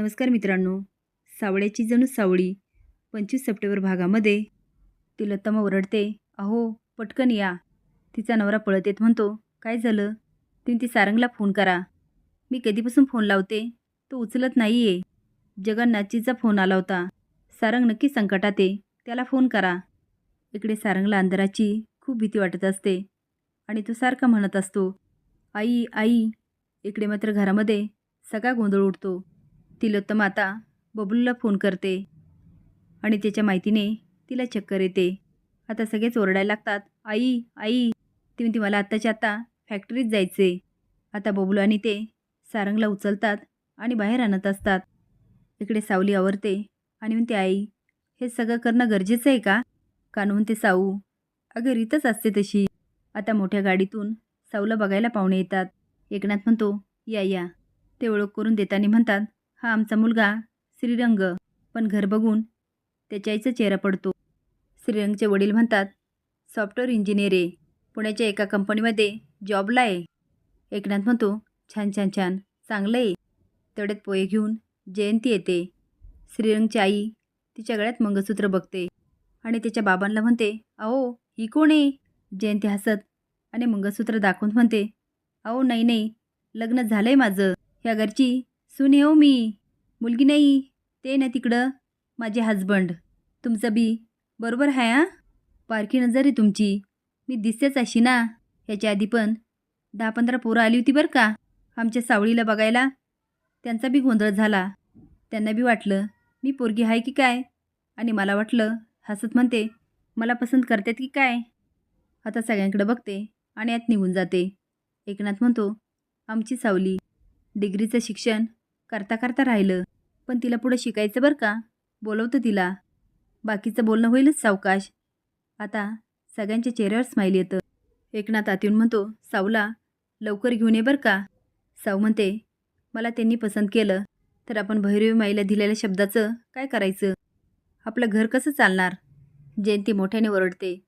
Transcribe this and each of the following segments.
नमस्कार मित्रांनो. सावळ्याची जणू सावळी पंचवीस सप्टेंबर भागामध्ये तिलोत्तमा ओरडते अहो पटकन या. तिचा नवरा पळत येत म्हणतो काय झालं? तुम्ही ती सारंगला फोन करा. मी कधीपासून फोन लावते? तो उचलत नाही आहे जगन्नाथजीचा फोन आला होता. सारंग नक्की संकटात आहे. त्याला फोन करा. इकडे सारंगला अंधाराची खूप भीती वाटत असते आणि तो सारखा म्हणत असतो आई आई. इकडे मात्र घरामध्ये सगळा गोंधळ उडतो. तिलोत्तम आता बबलूला फोन करते. आणि त्याच्या माहितीने तिला चक्कर येते. आता सगळेच ओरडायला लागतात आई आई. ती म्हणते मला आत्ताच्या आत्ता फॅक्टरीत जायचे आता बबलू आणि ते सारंगला उचलतात आणि बाहेर आणत असतात. इकडे सावली आवरते आणि म्हणते आई हे सगळं करणं गरजेचं आहे का? कानू म्हणते साऊ अगं रीतच असते तशी. आता मोठ्या गाडीतून साऊला बघायला पाहुणे येतात. एकनाथ म्हणतो या या. ते ओळख करून देताना म्हणतात हा आमचा मुलगा श्रीरंग. पण घर बघून त्याच्या आईचा चेहरा पडतो. श्रीरंगचे वडील म्हणतात सॉफ्टवेअर इंजिनियर आहे. पुण्याच्या एका कंपनीमध्ये जॉबला आहे. एकनाथ म्हणतो छान छान छान. चांगलं आहे. तेवढ्यात पोहे घेऊन जयंती येते. श्रीरंगची आई तिच्या गळ्यात मंगळसूत्र बघते आणि त्याच्या बाबांना म्हणते अहो ही कोण आहे? जयंती हसत आणि मंगळसूत्र दाखवून म्हणते अहो नाही नाही. लग्न झालं आहे माझं. ह्या घरची सून येऊ हो मी. मुलगी नाही. ते ना तिकडं. माझे हजबंड तुमचं बी. बरोबर आहे हां? पारखी नजर आहे तुमची. मी दिसतेच अशी ना. ह्याच्या आधी पण. दहा पंधरा पोरं आली होती बरं का? आमच्या सावळीला बघायला. त्यांचा बी गोंधळ झाला. त्यांना बी वाटलं मी पोरगी आहे की काय? आणि मला वाटलं हसत म्हणते मला पसंत करतात की काय? आता सगळ्यांकडे बघते आणि आत निघून जाते. एकनाथ म्हणतो आमची सावली डिग्रीचं शिक्षण करता करता राहिलं. पण तिला पुढं शिकायचं बरं का? बोलवतं तिला. बाकीचं बोलणं होईलच सावकाश. आता सगळ्यांच्या चेहऱ्यावर स्माईल येतं. एकनाथ आत म्हणतो सावला लवकर घेऊन ये बरं का. साऊ म्हणते मला त्यांनी पसंत केलं. तर आपण भैरवी माईला दिलेल्या शब्दाचं काय करायचं? आपलं घर कसं चालणार? जयंती मोठ्याने ओरडते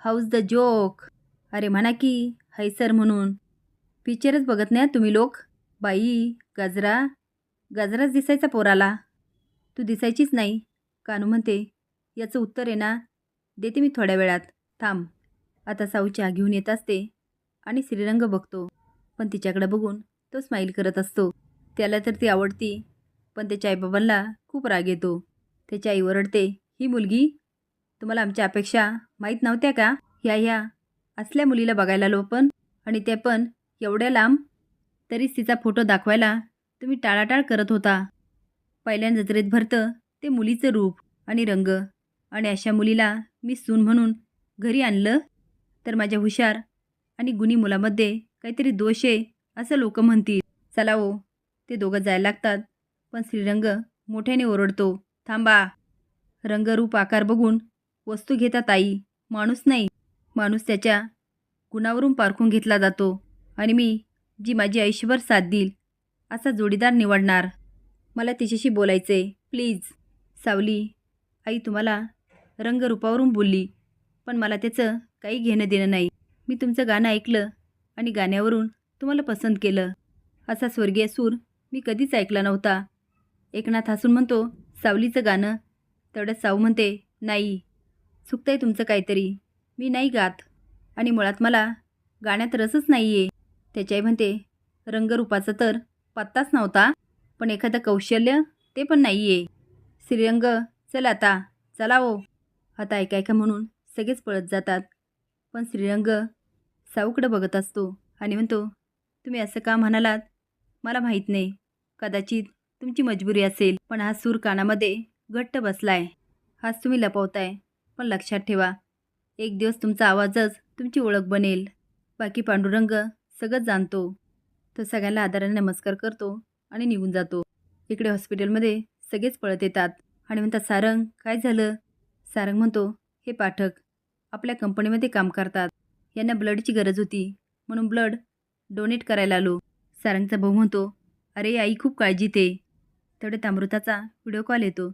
हाऊस द जोक अरे म्हणा की हैसर म्हणून. पिक्चरच बघत नाही तुम्ही लोक? बाई गजरा गजराच दिसायचा पोराला. तू दिसायचीच नाही कानू म्हणते. याचं उत्तर आहे ना? देते मी थोड्या वेळात. थांब. आता साऊ चहा घेऊन येत असते आणि श्रीरंग बघतो. पण तिच्याकडे बघून तो स्माईल करत असतो. त्याला तर ती आवडती. पण त्याच्या आईबाबांना खूप राग येतो. त्याची आई ओरडते ही मुलगी? तुम्हाला आमच्या अपेक्षा माहीत नव्हत्या का? ह्या ह्या. असल्या मुलीला बघायला आलो पण आणि ते पण एवढ्या लांब? तरीच तिचा फोटो दाखवायला तुम्ही टाळाटाळ करत होता. पहिल्या जत्रेत भरतं ते मुलीचं रूप आणि रंग. आणि अशा मुलीला मी सून म्हणून घरी आणलं तर माझ्या हुशार आणि गुणी मुलामध्ये काहीतरी दोष आहे असं लोक म्हणतील. चला ओ ते दोघं जायला लागतात पण श्रीरंग मोठ्याने ओरडतो. थांबा. रंगरूप आकार बघून वस्तू घेतात आई. माणूस नाही. माणूस त्याच्या गुणावरून पारखून घेतला जातो. आणि मी जी माझी आयुष्यभर साथ देईल असा जोडीदार निवडणार. मला तिच्याशी बोलायचे प्लीज. सावली आई तुम्हाला रंगरूपावरून बोलली पण मला त्याचं काही घेणं देणं नाही. मी तुमचं गाणं ऐकलं आणि गाण्यावरून तुम्हाला पसंत केलं. असा स्वर्गीय सूर मी कधीच ऐकला नव्हता. एकनाथ हसून म्हणतो सावलीचं गाणं. तेवढ्यात साऊ म्हणते नाही. चुकतंय तुमचं काहीतरी. मी नाही गात. आणि मुळात मला गाण्यात रसच नाही आहे त्याच्याही म्हणते रंगरूपाचा तर पत्ताच नव्हता. पण एखादं कौशल्य ते पण नाही आहे श्रीरंग चल आता चला ओ. आता ऐका ऐका म्हणून सगळेच पळत जातात. पण श्रीरंग साऊकडं बघत असतो आणि म्हणतो तुम्ही असं का म्हणालात? मला माहीत नाही. कदाचित तुमची मजबुरी असेल पण हा सूर कानामध्ये घट्ट बसलाय. हाच तुम्ही लपवताय. पण लक्षात ठेवा एक दिवस तुमचा आवाजच तुमची ओळख बनेल. बाकी पांडुरंग सगळं जाणतो. तर सगळ्यांना आदराने नमस्कार करतो आणि निघून जातो. इकडे हॉस्पिटलमध्ये सगळेच पळत येतात. आणि म्हणतात सारंग काय झालं? सारंग म्हणतो हे पाठक आपल्या कंपनीमध्ये काम करतात. यांना ब्लडची गरज होती म्हणून ब्लड डोनेट करायला आलो. सारंगचा भाऊ म्हणतो अरे आई खूप काळजी ते. तेवढ्यात अमृताचा व्हिडिओ कॉल येतो.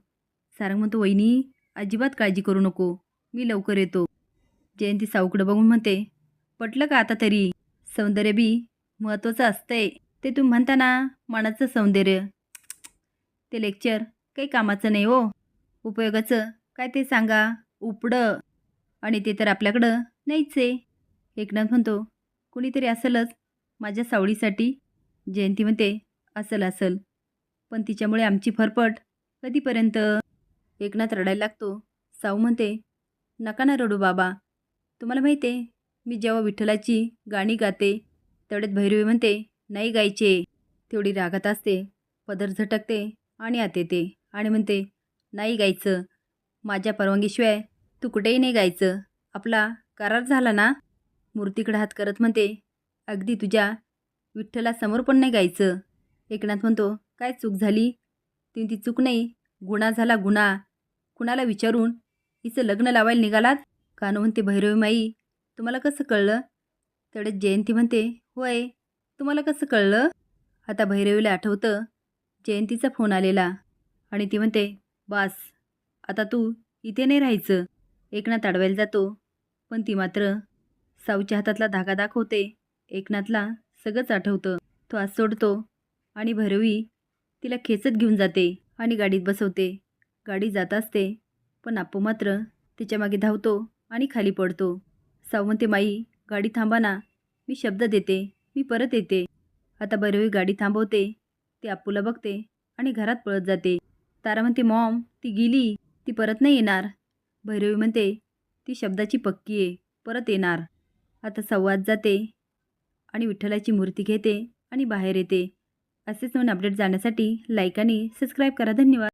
सारंग म्हणतो वहिनी अजिबात काळजी करू नको मी लवकर येतो. जयंती साऊकडं बघून म्हणते पटलं का आता तरी? सौंदर्य बी महत्त्वाचं असतंय. ते तुम्ही म्हणता ना मनाचं सौंदर्य. ते लेक्चर काही कामाचं नाही हो. उपयोगाचं. काय ते सांगा. उपडं. आणि ते तर आपल्याकडं नाहीच आहे. एकनाथ म्हणतो कुणीतरी असेलच माझ्या सावळीसाठी. जयंती म्हणते असल असल. पण तिच्यामुळे आमची फरफट कधीपर्यंत? एकनाथ रडायला लागतो. साऊ म्हणते नका ना रडू बाबा. तुम्हाला माहिती आहे मी जेव्हा विठ्ठलाची गाणी गाते तेवढ्यात भैरवी म्हणते नाही गायचे तेवढी रागात असते पदर झटकते आणि आत येते आणि म्हणते नाही गायचं माझ्या परवानगीशिवाय तू कुठेही नाही गायचं आपला करार झाला ना? मूर्तीकडे हात करत म्हणते अगदी तुझ्या विठ्ठला समोर पण नाही गायचं एकनाथ म्हणतो काय चूक झाली? ती ती चूक नाही गुन्हा झाला गुन्हा. कुणाला विचारून हिचं लग्न लावायला निघालात? कानू म्हणते भैरवी माई तुम्हाला कसं कळलं? तेवढ्यात जयंती म्हणते होय तुम्हाला कसं कळलं? आता भैरवीला आठवतं जयंतीचा फोन आलेला आणि ती म्हणते बास आता तू इथे नाही राहायचं. एकनाथ अडवायला जातो. पण ती मात्र साऊच्या हातातला धागा दाखवते एकनाथला सगळंच आठवतं. तो आज सोडतो आणि भैरवी तिला खेचत घेऊन जाते आणि गाडीत बसवते. गाडी जात असते पण आपू मात्र तिच्यामागे धावतो आणि खाली पडतो. साऊ म्हणते माई गाडी थांबा ना. मी शब्द देते मी परत येते. आता भैरवी गाडी थांबवते ती आप्पूला बघते आणि घरात पळत जाते. तारा म्हणते मॉम ती गेली ती परत नाही येणार. भैरवी म्हणते ती शब्दाची पक्की आहे परत येणार. आता संवाद जाते आणि विठ्ठलाची मूर्ती घेते आणि बाहेर येते. असेच नवीन अपडेट जाण्यासाठी लाईक आणि सबस्क्राईब करा. धन्यवाद.